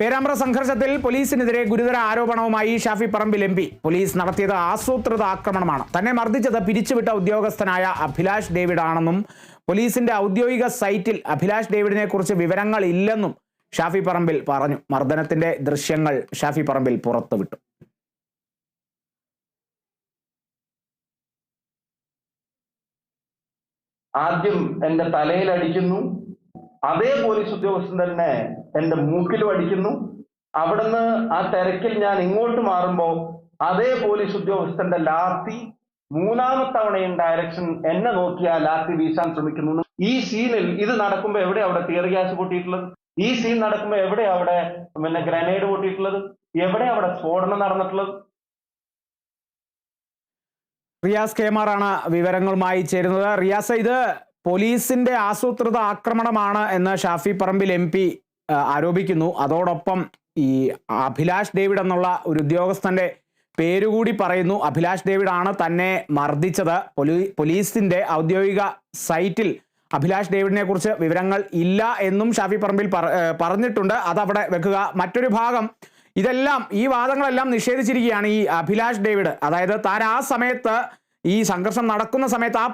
പേരാമ്പ്ര സംഘർഷത്തിൽ പോലീസിനെതിരെ ഗുരുതര ആരോപണവുമായി Shafi Parambil M P. Police നടത്തിയത് ആസൂത്രിത ആക്രമണമാണ്. തന്നെ മർദ്ദിച്ചത് പിരിച്ചുവിട്ട ഉദ്യോഗസ്ഥനായ അഭിലാഷ് ഡേവിഡ് ആണെന്നും പോലീസിന്റെ ഔദ്യോഗിക സൈറ്റിൽ അഭിലാഷ് ഡേവിഡിനെ കുറിച്ച് വിവരങ്ങൾ ഇല്ലെന്നും ഷാഫി പറമ്പിൽ പറഞ്ഞു. മർദ്ദനത്തിന്റെ ദൃശ്യങ്ങൾ ഷാഫി പറമ്പിൽ പുറത്തുവിട്ടു. ആദ്യം എന്റെ തലയിൽ അടിക്കുന്നു. അതേ പോലീസ് ഉദ്യോഗസ്ഥൻ തന്നെ എന്റെ മൂക്കിലും അടിക്കുന്നു അവിടുന്ന് ആ തിരക്കിൽ ഞാൻ ഇങ്ങോട്ട് മാറുമ്പോൾ അതേ പോലീസ് ഉദ്യോഗസ്ഥന്റെ ലാത്തി മൂന്നാമത്തെ തവണയും ഡയറക്ഷൻ എന്നെ നോക്കി ആ ലാത്തി വീശാൻ ശ്രമിക്കുന്നു. ഈ സീനിൽ ഇത് നടക്കുമ്പോൾ എവിടെ അവിടെ തിയർ ഗ്യാസ് പൊട്ടിയിട്ടുള്ളത്? ഈ സീൻ നടക്കുമ്പോൾ എവിടെ അവിടെ പിന്നെ ഗ്രനേഡ് പൊട്ടിയിട്ടുള്ളത്? എവിടെ അവിടെ സ്ഫോടനം നടന്നിട്ടുള്ളത്? റിയാസ് കേമാറാണ് വിവരങ്ങളുമായി ചേരുന്നത്. റിയാസ് ഇത് പോലീസിന്റെ ആസൂത്രിത ആക്രമണമാണ് എന്ന് ഷാഫി പറമ്പിൽ എം പി ആരോപിക്കുന്നു. അതോടൊപ്പം ഈ അഭിലാഷ് ഡേവിഡ് എന്നുള്ള ഒരു ഉദ്യോഗസ്ഥന്റെ പേരുകൂടി പറയുന്നു. അഭിലാഷ് ഡേവിഡ് ആണ് തന്നെ മർദ്ദിച്ചത്. പോലീ പോലീസിന്റെ ഔദ്യോഗിക സൈറ്റിൽ അഭിലാഷ് ഡേവിഡിനെ കുറിച്ച് വിവരങ്ങൾ ഇല്ല എന്നും ഷാഫി പറമ്പിൽ പറഞ്ഞിട്ടുണ്ട്. അതവിടെ വെക്കുക. മറ്റൊരു ഭാഗം ഇതെല്ലാം ഈ വാദങ്ങളെല്ലാം നിഷേധിച്ചിരിക്കുകയാണ് ഈ അഭിലാഷ് ഡേവിഡ്. അതായത് താൻ ആ സമയത്ത് ഈ സംഘർഷം നടക്കുന്ന സമയത്ത് ആ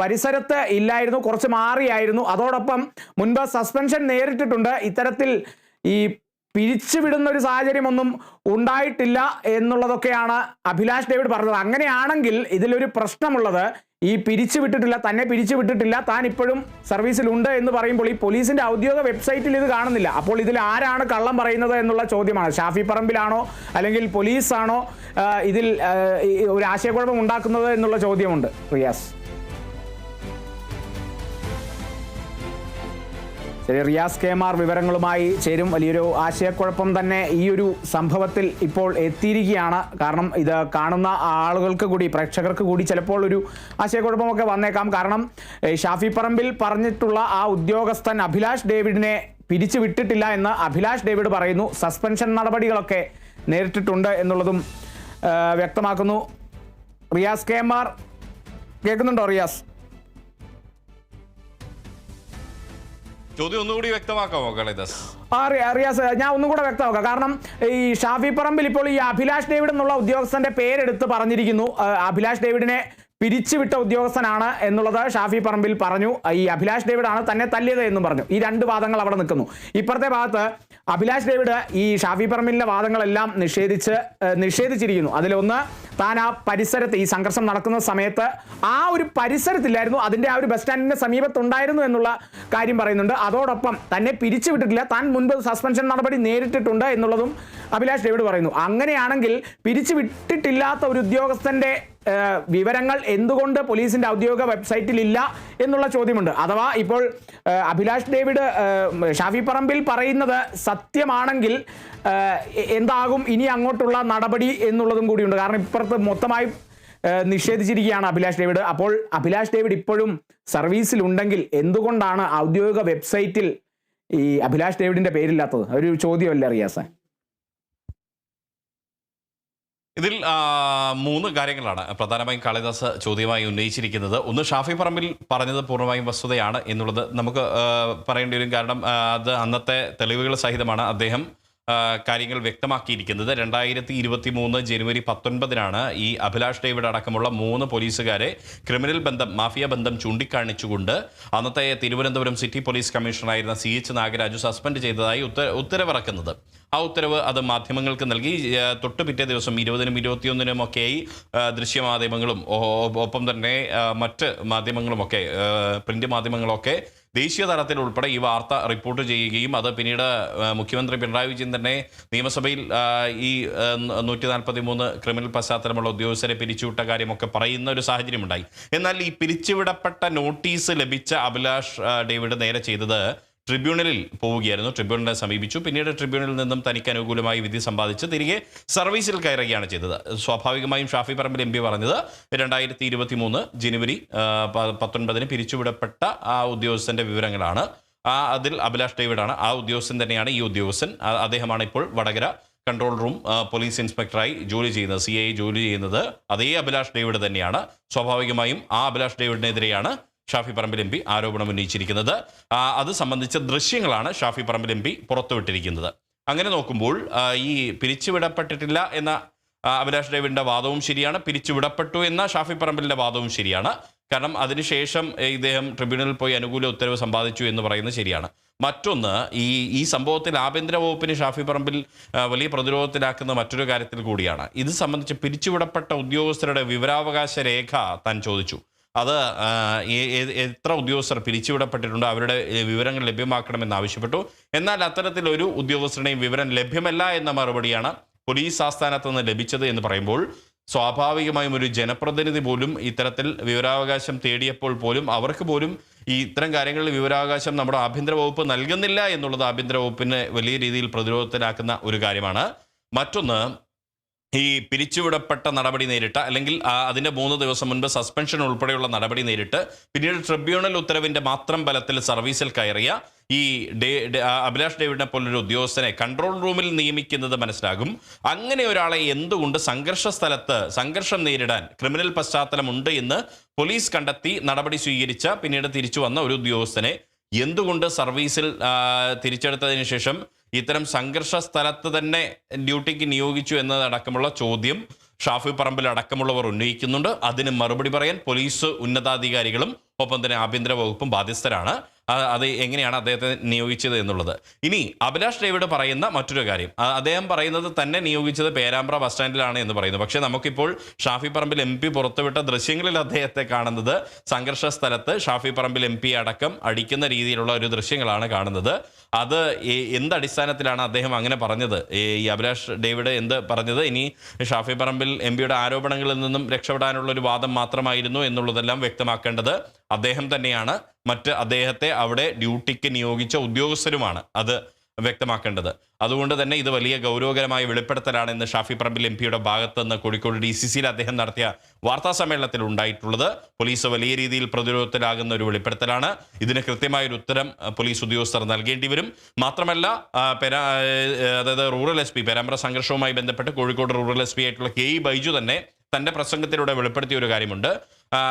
പരിസരത്ത് ഇല്ലായിരുന്നു കുറച്ച് മാറിയായിരുന്നു. അതോടൊപ്പം മുൻപ് സസ്പെൻഷൻ നേരിട്ടിട്ടുണ്ട്. ഇത്തരത്തിൽ ഈ പിരിച്ചുവിടുന്ന ഒരു സാഹചര്യമൊന്നും ഉണ്ടായിട്ടില്ല എന്നുള്ളതൊക്കെയാണ് അഭിലാഷ് ഡേവിഡ് പറഞ്ഞത്. അങ്ങനെയാണെങ്കിൽ ഇതിലൊരു പ്രശ്നമുള്ളത് ഈ പിരിച്ചു വിട്ടിട്ടില്ല തന്നെ പിരിച്ചു വിട്ടിട്ടില്ല താൻ ഇപ്പോഴും സർവീസിലുണ്ട് എന്ന് പറയുമ്പോൾ ഈ പോലീസിന്റെ ഔദ്യോഗിക വെബ്സൈറ്റിൽ ഇത് കാണുന്നില്ല. അപ്പോൾ ഇതിൽ ആരാണ് കള്ളം പറയുന്നത് എന്നുള്ള ചോദ്യമാണ്. ഷാഫി പറമ്പിലാണോ അല്ലെങ്കിൽ പോലീസാണോ ഇതിൽ ഒരു ആശയക്കുഴപ്പം ഉണ്ടാക്കുന്നത് എന്നുള്ള ചോദ്യമുണ്ട്. റിയാസ് റിയാസ് കെമാർ വിവരങ്ങളുമായി ചേരും. വലിയൊരു ആശയക്കുഴപ്പം തന്നെ ഈ ഒരു സംഭവത്തിൽ ഇപ്പോൾ എത്തിയിരിക്കുകയാണ്. കാരണം ഇത് കാണുന്ന ആളുകൾക്ക് കൂടി പ്രേക്ഷകർക്ക് കൂടി ചിലപ്പോൾ ഒരു ആശയക്കുഴപ്പമൊക്കെ വന്നേക്കാം. കാരണം ഷാഫി പറമ്പിൽ പറഞ്ഞിട്ടുള്ള ആ ഉദ്യോഗസ്ഥൻ അഭിലാഷ് ഡേവിഡിനെ പിരിച്ചു വിട്ടിട്ടില്ല എന്ന് അഭിലാഷ് ഡേവിഡ് പറയുന്നു. സസ്പെൻഷൻ നടപടികളൊക്കെ നേരിട്ടിട്ടുണ്ട് എന്നുള്ളതും വ്യക്തമാക്കുന്നു. റിയാസ് കെമാർ കേൾക്കുന്നുണ്ടോ റിയാസ്? ചോദ്യം ഒന്നുകൂടി വ്യക്തമാക്കാമോ കളിദാസ് ആ, റിയ- റിയാസ് ഞാൻ ഒന്നും കൂടെ വ്യക്തമാക്കാം. കാരണം ഈ ഷാഫി പറമ്പിൽ ഇപ്പോൾ ഈ അഭിലാഷ് ഡേവിഡ് എന്നുള്ള ഉദ്യോഗസ്ഥന്റെ പേരെടുത്ത് പറഞ്ഞിരിക്കുന്നു. അഭിലാഷ് ഡേവിഡിനെ പിരിച്ചുവിട്ട ഉദ്യോഗസ്ഥനാണ് എന്നുള്ളത് ഷാഫി പറമ്പിൽ പറഞ്ഞു. ഈ അഭിലാഷ് ഡേവിഡ് ആണ് തന്നെ തല്ലിയത് എന്നും പറഞ്ഞു. ഈ രണ്ട് വാദങ്ങൾ അവിടെ നിൽക്കുന്നു. ഇപ്പുറത്തെ ഭാഗത്ത് അഭിലാഷ് ഡേവിഡ് ഈ ഷാഫി പറമ്പിലിന്റെ വാദങ്ങളെല്ലാം നിഷേധിച്ച് നിഷേധിച്ചിരിക്കുന്നു. അതിലൊന്ന് താൻ ആ പരിസരത്ത് ഈ സംഘർഷം നടക്കുന്ന സമയത്ത് ആ ഒരു പരിസരത്തില്ലായിരുന്നു. അതിന്റെ ആ ഒരു ബസ് സ്റ്റാൻഡിന്റെ സമീപത്തുണ്ടായിരുന്നു എന്നുള്ള കാര്യം പറയുന്നുണ്ട്. അതോടൊപ്പം തന്നെ പിരിച്ചുവിട്ടിട്ടില്ല താൻ മുൻപ് സസ്പെൻഷൻ നടപടി നേരിട്ടിട്ടുണ്ട് എന്നുള്ളതും അഭിലാഷ് ഡേവിഡ് പറയുന്നു. അങ്ങനെയാണെങ്കിൽ പിരിച്ചുവിട്ടിട്ടില്ലാത്ത ഒരു ഉദ്യോഗസ്ഥന്റെ ഏഹ്, വിവരങ്ങൾ എന്തുകൊണ്ട് പോലീസിന്റെ ഔദ്യോഗിക വെബ്സൈറ്റിൽ ഇല്ല എന്നുള്ള ചോദ്യമുണ്ട്. അഥവാ ഇപ്പോൾ അഭിലാഷ് ഡേവിഡ് ഷാഫി പറമ്പിൽ പറയുന്നത് സത്യമാണെങ്കിൽ എന്താകും ഇനി അങ്ങോട്ടുള്ള നടപടി എന്നുള്ളതും കൂടിയുണ്ട്. കാരണം ഇപ്പുറത്ത് മൊത്തമായി നിഷേധിച്ചിരിക്കുകയാണ് അഭിലാഷ് ഡേവിഡ്. അപ്പോൾ അഭിലാഷ് ഡേവിഡ് ഇപ്പോഴും സർവീസിലുണ്ടെങ്കിൽ എന്തുകൊണ്ടാണ് ഔദ്യോഗിക വെബ്സൈറ്റിൽ ഈ അഭിലാഷ് ഡേവിഡിന്റെ പേരില്ലാത്തത്? ഒരു ചോദ്യമല്ലേ റിയാസ ഇതിൽ മൂന്ന് കാര്യങ്ങളാണ് പ്രധാനമായും കാളിദാസ് ചോദ്യമായി ഉന്നയിച്ചിരിക്കുന്നത്. ഒന്ന് ഷാഫി പറമ്പിൽ പറഞ്ഞത് പൂർണമായും വസ്തുതയാണ് എന്നുള്ളത് നമുക്ക് പറയേണ്ടി വരും. കാരണം അത് അന്നത്തെ തെളിവുകൾ സഹിതമാണ് അദ്ദേഹം കാര്യങ്ങൾ വ്യക്തമാക്കിയിരിക്കുന്നത്. രണ്ടായിരത്തി ഇരുപത്തി മൂന്ന് ജനുവരി പത്തൊൻപതിനാണ് ഈ അഭിലാഷ് ഡേവിഡ് അടക്കമുള്ള മൂന്ന് പോലീസുകാരെ ക്രിമിനൽ ബന്ധം മാഫിയ ബന്ധം ചൂണ്ടിക്കാണിച്ചുകൊണ്ട് അന്നത്തെ തിരുവനന്തപുരം സിറ്റി പോലീസ് കമ്മീഷണറായിരുന്ന സി എച്ച് നാഗരാജു സസ്പെൻഡ് ചെയ്തതായി ഉത്തര ഉത്തരവിറക്കുന്നത്. ആ ഉത്തരവ് അത് മാധ്യമങ്ങൾക്ക് നൽകി. തൊട്ട് പിറ്റേ ദിവസം ഇരുപതിനും ഇരുപത്തിയൊന്നിനും ഒക്കെയായി ദൃശ്യമാധ്യമങ്ങളും ഒപ്പം തന്നെ മറ്റ് മാധ്യമങ്ങളുമൊക്കെ പ്രിന്റ് മാധ്യമങ്ങളൊക്കെ ദേശീയ തലത്തിൽ ഉൾപ്പെടെ ഈ വാർത്ത റിപ്പോർട്ട് ചെയ്യുകയും അത് പിന്നീട് മുഖ്യമന്ത്രി പിണറായി വിജയൻ തന്നെ നിയമസഭയിൽ ഈ നൂറ്റി നാൽപ്പത്തി മൂന്ന് ക്രിമിനൽ പശ്ചാത്തലമുള്ള ഉദ്യോഗസ്ഥരെ പിരിച്ചുവിട്ട കാര്യമൊക്കെ പറയുന്ന ഒരു സാഹചര്യമുണ്ടായി. എന്നാൽ ഈ പിരിച്ചുവിടപ്പെട്ട നോട്ടീസ് ലഭിച്ച അഭിലാഷ് ഡേവിഡ് നേരെ ചെയ്തത് ട്രിബ്യൂണലിൽ പോവുകയായിരുന്നു. ട്രിബ്യൂണലിനെ സമീപിച്ചു. പിന്നീട് ട്രിബ്യൂണലിൽ നിന്നും തനിക്ക് അനുകൂലമായി വിധി സമ്പാദിച്ച് തിരികെ സർവീസിൽ കയറുകയാണ് ചെയ്തത്. സ്വാഭാവികമായും ഷാഫി പറമ്പിൽ എം പി പറഞ്ഞത് രണ്ടായിരത്തി ഇരുപത്തി മൂന്ന് ജനുവരി പത്തൊൻപതിന് പിരിച്ചുവിടപ്പെട്ട ആ ഉദ്യോഗസ്ഥന്റെ വിവരങ്ങളാണ്. ആ അതിൽ അഭിലാഷ് ഡേവിഡാണ്. ആ ഉദ്യോഗസ്ഥൻ തന്നെയാണ് ഈ ഉദ്യോഗസ്ഥൻ. അദ്ദേഹമാണ് ഇപ്പോൾ വടകര കൺട്രോൾ റൂം പോലീസ് ഇൻസ്പെക്ടറായി ജോലി ചെയ്യുന്നത് സി ജോലി ചെയ്യുന്നത്. അതേ അഭിലാഷ് ഡേവിഡ് തന്നെയാണ്. സ്വാഭാവികമായും ആ അഭിലാഷ് ഡേവിഡിനെതിരെയാണ് ഷാഫി പറമ്പിൽ എം പി ആരോപണം ഉന്നയിച്ചിരിക്കുന്നത്. അത് സംബന്ധിച്ച ദൃശ്യങ്ങളാണ് ഷാഫി പറമ്പിൽ എം പി പുറത്തുവിട്ടിരിക്കുന്നത്. അങ്ങനെ നോക്കുമ്പോൾ ഈ പിരിച്ചുവിടപ്പെട്ടിട്ടില്ല എന്ന അഭിലാഷ് ഡേവിഡിന്റെ വാദവും ശരിയാണ്. പിരിച്ചുവിടപ്പെട്ടു എന്ന ഷാഫി പറമ്പലിന്റെ വാദവും ശരിയാണ്. കാരണം അതിനുശേഷം ഇദ്ദേഹം ട്രിബ്യൂണലിൽ പോയി അനുകൂല ഉത്തരവ് സമ്പാദിച്ചു എന്ന് പറയുന്നത് ശരിയാണ്. മറ്റൊന്ന് ഈ ഈ സംഭവത്തിൽ ആഭ്യന്തര വകുപ്പിന് ഷാഫി പറമ്പിൽ വലിയ പ്രതിരോധത്തിലാക്കുന്ന മറ്റൊരു കാര്യത്തിൽ കൂടിയാണ്. ഇത് സംബന്ധിച്ച് പിരിച്ചുവിടപ്പെട്ട ഉദ്യോഗസ്ഥരുടെ വിവരാവകാശ രേഖ താൻ ചോദിച്ചു. അത് എത്ര ഉദ്യോഗസ്ഥർ പിരിച്ചുവിടപ്പെട്ടിട്ടുണ്ട് അവരുടെ വിവരങ്ങൾ ലഭ്യമാക്കണമെന്ന് ആവശ്യപ്പെട്ടു. എന്നാൽ അത്തരത്തിൽ ഒരു ഉദ്യോഗസ്ഥരുടെയും വിവരം ലഭ്യമല്ല എന്ന മറുപടിയാണ് പോലീസ് ആസ്ഥാനത്ത് നിന്ന് ലഭിച്ചത് എന്ന് പറയുമ്പോൾ സ്വാഭാവികമായും ഒരു ജനപ്രതിനിധി പോലും ഇത്തരത്തിൽ വിവരാവകാശം തേടിയപ്പോൾ പോലും അവർക്ക് പോലും ഈ ഇത്തരം കാര്യങ്ങളിൽ വിവരാവകാശം നമ്മുടെ ആഭ്യന്തര വകുപ്പ് നൽകുന്നില്ല എന്നുള്ളത് ആഭ്യന്തര വകുപ്പിനെ വലിയ രീതിയിൽ പ്രതിരോധത്തിലാക്കുന്ന ഒരു കാര്യമാണ്. മറ്റൊന്ന് ഈ പിരിച്ചുവിടപ്പെട്ട നടപടി നേരിട്ട അല്ലെങ്കിൽ അതിന്റെ മൂന്ന് ദിവസം മുൻപ് സസ്പെൻഷൻ ഉൾപ്പെടെയുള്ള നടപടി നേരിട്ട് പിന്നീട് ട്രിബ്യൂണൽ ഉത്തരവിന്റെ മാത്രം ബലത്തിൽ സർവീസിൽ കയറിയ ഈ ഡേ അഭിലാഷ് ഡേവിഡിനെ പോലൊരു ഉദ്യോഗസ്ഥനെ കൺട്രോൾ റൂമിൽ നിയമിക്കുന്നത് മനസ്സിലാകും. അങ്ങനെ ഒരാളെ എന്തുകൊണ്ട് സംഘർഷ സ്ഥലത്ത് സംഘർഷം നേരിടാൻ ക്രിമിനൽ പശ്ചാത്തലമുണ്ട് എന്ന് പോലീസ് കണ്ടെത്തി നടപടി സ്വീകരിച്ച പിന്നീട് തിരിച്ചു വന്ന ഒരു ഉദ്യോഗസ്ഥനെ എന്തുകൊണ്ട് സർവീസിൽ തിരിച്ചെടുത്തതിന് ശേഷം ഇത്തരം സംഘർഷ സ്ഥലത്ത് തന്നെ ഡ്യൂട്ടിക്ക് നിയോഗിച്ചു എന്നതടക്കമുള്ള ചോദ്യം ഷാഫി പറമ്പിൽ അടക്കമുള്ളവർ ഉന്നയിക്കുന്നുണ്ട്. അതിന് മറുപടി പറയാൻ പോലീസ് ഉന്നതാധികാരികളും ഒപ്പം തന്നെ ആഭ്യന്തര വകുപ്പും ബാധ്യസ്ഥരാണ്. അത് എങ്ങനെയാണ് അദ്ദേഹത്തെ നിയോഗിച്ചത് എന്നുള്ളത്? ഇനി അഭിലാഷ് ഡേവിഡ് പറയുന്ന മറ്റൊരു കാര്യം. അദ്ദേഹം പറയുന്നത് തന്നെ നിയോഗിച്ചത് പേരാമ്പ്ര ബസ് സ്റ്റാൻഡിലാണ് എന്ന് പറയുന്നു. പക്ഷേ നമുക്കിപ്പോൾ ഷാഫി പറമ്പിൽ എം പി പുറത്തുവിട്ട ദൃശ്യങ്ങളിൽ അദ്ദേഹത്തെ കാണുന്നത് സംഘർഷ സ്ഥലത്ത് ഷാഫി പറമ്പിൽ എം പി അടക്കം അടിക്കുന്ന രീതിയിലുള്ള ഒരു ദൃശ്യങ്ങളാണ് കാണുന്നത്. അത് എന്ത് അടിസ്ഥാനത്തിലാണ് അദ്ദേഹം അങ്ങനെ പറഞ്ഞത്? ഈ അഭിലാഷ് ഡേവിഡ് എന്ത് പറഞ്ഞത്? ഇനി ഷാഫി പറമ്പിൽ എം പിയുടെ ആരോപണങ്ങളിൽ നിന്നും രക്ഷപ്പെടാനുള്ള ഒരു വാദം മാത്രമായിരുന്നു എന്നുള്ളതെല്ലാം വ്യക്തമാക്കേണ്ടത് അദ്ദേഹം തന്നെയാണ്. മറ്റ് അദ്ദേഹത്തെ അവിടെ ഡ്യൂട്ടിക്ക് നിയോഗിച്ച ഉദ്യോഗസ്ഥരുമാണ് അത് വ്യക്തമാക്കേണ്ടത്. അതുകൊണ്ട് തന്നെ ഇത് വലിയ ഗൗരവകരമായ വെളിപ്പെടുത്തലാണ് ഇന്ന് ഷാഫി പറമ്പിൽ എം പിയുടെ ഭാഗത്തുനിന്ന് കോഴിക്കോട് ഡി സി സിയിൽ അദ്ദേഹം നടത്തിയ വാർത്താ സമ്മേളനത്തിൽ ഉണ്ടായിട്ടുള്ളത്. പോലീസ് വലിയ രീതിയിൽ പ്രതിരോധത്തിലാകുന്ന ഒരു വെളിപ്പെടുത്തലാണ്. ഇതിന് കൃത്യമായ ഒരു ഉത്തരം പോലീസ് ഉദ്യോഗസ്ഥർ നൽകേണ്ടി വരും. മാത്രമല്ല അതായത് റൂറൽ എസ് പി പെരാമ്പ്ര സംഘർഷവുമായി ബന്ധപ്പെട്ട് കോഴിക്കോട് റൂറൽ എസ് പി ആയിട്ടുള്ള കെ ഇ ബൈജു തന്നെ തന്റെ പ്രസംഗത്തിലൂടെ വെളിപ്പെടുത്തിയ ഒരു കാര്യമുണ്ട്.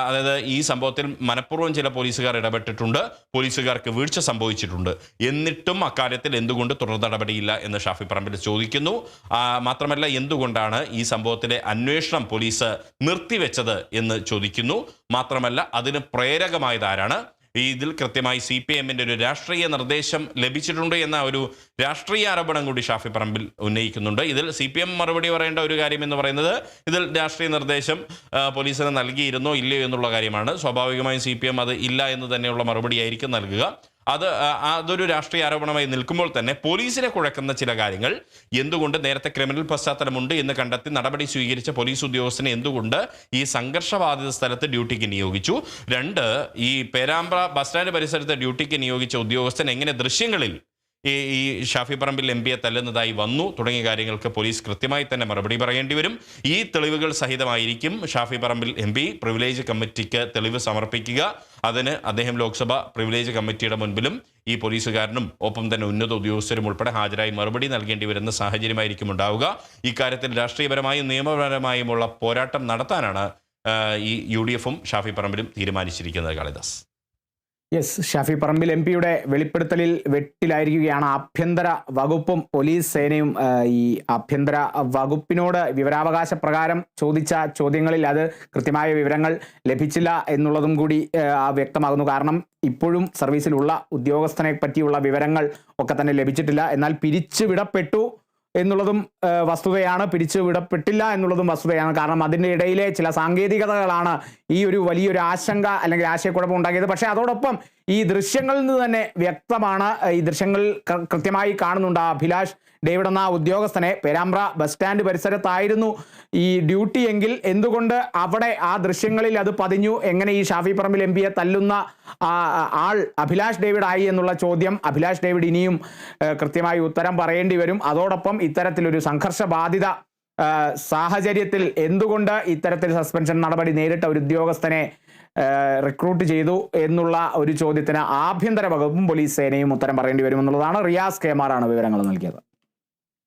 അതായത് ഈ സംഭവത്തിൽ മനഃപൂർവം ചില പോലീസുകാർ ഇടപെട്ടിട്ടുണ്ട്. പോലീസുകാർക്ക് വീഴ്ച സംഭവിച്ചിട്ടുണ്ട്. എന്നിട്ടും അക്കാര്യത്തിൽ എന്തുകൊണ്ട് തുടർ നടപടിയില്ല എന്ന് ഷാഫി പറമ്പിൽ ചോദിക്കുന്നു. മാത്രമല്ല എന്തുകൊണ്ടാണ് ഈ സംഭവത്തിലെ അന്വേഷണം പോലീസ് നിർത്തിവെച്ചത് എന്ന് ചോദിക്കുന്നു. മാത്രമല്ല അതിന് പ്രേരകമായത് ആരാണ്? ഈ ഇതിൽ കൃത്യമായി സി പി എമ്മിന്റെ ഒരു രാഷ്ട്രീയ നിർദ്ദേശം ലഭിച്ചിട്ടുണ്ട് എന്ന ഒരു രാഷ്ട്രീയ ആരോപണം കൂടി ഷാഫി പറമ്പിൽ ഉന്നയിക്കുന്നുണ്ട്. ഇതിൽ സി പി എം മറുപടി പറയേണ്ട ഒരു കാര്യം എന്ന് പറയുന്നത് ഇതിൽ രാഷ്ട്രീയ നിർദ്ദേശം പോലീസിന് നൽകിയിരുന്നോ ഇല്ലയോ എന്നുള്ള കാര്യമാണ്. സ്വാഭാവികമായും സി പി എം അത് ഇല്ല എന്ന് തന്നെയുള്ള മറുപടിയായിരിക്കും നൽകുക. അത് അതൊരു രാഷ്ട്രീയ ആരോപണമായി നിൽക്കുമ്പോൾ തന്നെ പോലീസിനെ കുഴക്കുന്ന ചില കാര്യങ്ങൾ എന്തുകൊണ്ട് നേരത്തെ ക്രിമിനൽ പശ്ചാത്തലമുണ്ട് എന്ന് കണ്ടെത്തി നടപടി സ്വീകരിച്ച പോലീസ് ഉദ്യോഗസ്ഥനെ എന്തുകൊണ്ട് ഈ സംഘർഷബാധിത സ്ഥലത്ത് ഡ്യൂട്ടിക്ക് നിയോഗിച്ചു? രണ്ട് ഈ പേരാമ്പ്ര ബസ് സ്റ്റാൻഡ് പരിസരത്ത് ഡ്യൂട്ടിക്ക് നിയോഗിച്ച ഉദ്യോഗസ്ഥൻ എങ്ങനെ ദൃശ്യങ്ങളിൽ ഈ ഈ ഷാഫി പറമ്പിൽ എം പിയെ തല്ലുന്നതായി വന്നു. തുടങ്ങിയ കാര്യങ്ങൾക്ക് പോലീസ് കൃത്യമായി തന്നെ മറുപടി പറയേണ്ടി വരും. ഈ തെളിവുകൾ സഹിതമായിരിക്കും Shafi Parambil M P privilege കമ്മിറ്റിക്ക് തെളിവ് സമർപ്പിക്കുക. അതിന് അദ്ദേഹം ലോക്സഭ പ്രിവിലേജ് കമ്മിറ്റിയുടെ മുൻപിലും ഈ പോലീസുകാരനും ഒപ്പം തന്നെ ഉന്നത ഉദ്യോഗസ്ഥരും ഉൾപ്പെടെ ഹാജരായി മറുപടി നൽകേണ്ടി വരുന്ന സാഹചര്യമായിരിക്കും ഉണ്ടാവുക. ഇക്കാര്യത്തിൽ രാഷ്ട്രീയപരമായും നിയമപരമായുമുള്ള പോരാട്ടം നടത്താനാണ് ഈ യു ഡി എഫും ഷാഫി പറമ്പിലും തീരുമാനിച്ചിരിക്കുന്നത് കാളിദാസ്. യെസ് ഷാഫി പറമ്പിൽ എം പിയുടെ വെളിപ്പെടുത്തലിൽ വെട്ടിലായിരിക്കുകയാണ് ആഭ്യന്തര വകുപ്പും പോലീസ് സേനയും ഈ ആഭ്യന്തര വകുപ്പിനോട് വിവരാവകാശ പ്രകാരം ചോദിച്ച ചോദ്യങ്ങളിൽ അത് കൃത്യമായ വിവരങ്ങൾ ലഭിച്ചില്ല എന്നുള്ളതും കൂടി വ്യക്തമാകുന്നു. കാരണം ഇപ്പോഴും സർവീസിലുള്ള ഉദ്യോഗസ്ഥനെ പറ്റിയുള്ള വിവരങ്ങൾ ഒക്കെ തന്നെ ലഭിച്ചിട്ടില്ല. എന്നാൽ പിരിച്ചുവിടപ്പെട്ടു. എന്നുള്ളതും വസ്തുതയാണ് പിരിച്ചു വിടപ്പെട്ടില്ല എന്നുള്ളതും വസ്തുതയാണ്. കാരണം അതിന്റെ ഇടയിലെ ചില സാങ്കേതികതകളാണ് ഈ ഒരു വലിയൊരു ആശങ്ക അല്ലെങ്കിൽ ആശയക്കുഴപ്പം ഉണ്ടാക്കിയത്. പക്ഷേ അതോടൊപ്പം ഈ ദൃശ്യങ്ങളിൽ നിന്ന് തന്നെ വ്യക്തമാണ് ഈ ദൃശ്യങ്ങൾ കൃത്യമായി കാണുന്നുണ്ട് ആ അഭിലാഷ് ഡേവിഡ് എന്ന ഉദ്യോഗസ്ഥനെ പേരാമ്പ്ര ബസ് സ്റ്റാൻഡ് പരിസരത്തായിരുന്നു ഈ ഡ്യൂട്ടി എങ്കിൽ എന്തുകൊണ്ട് അവിടെ ആ ദൃശ്യങ്ങളിൽ അത് പതിഞ്ഞു? എങ്ങനെ ഈ ഷാഫി പറമ്പിൽ എം പിയെ തല്ലുന്ന ആൾ അഭിലാഷ് ഡേവിഡ് ആയി എന്നുള്ള ചോദ്യം അഭിലാഷ് ഡേവിഡ് ഇനിയും കൃത്യമായി ഉത്തരം പറയേണ്ടി വരും. അതോടൊപ്പം ഇത്തരത്തിലൊരു സംഘർഷ ബാധിത സാഹചര്യത്തിൽ എന്തുകൊണ്ട് ഇത്തരത്തിൽ സസ്പെൻഷൻ നടപടി നേരിട്ട ഒരു ഉദ്യോഗസ്ഥനെ റിക്രൂട്ട് ചെയ്തു എന്നുള്ള ഒരു ചോദ്യത്തിന് ആഭ്യന്തര വകുപ്പും പോലീസ് സേനയും ഉത്തരം പറയേണ്ടി വരുമെന്നുള്ളതാണ് റിയാസ് കെമാറാണ് വിവരങ്ങൾ നൽകിയത്.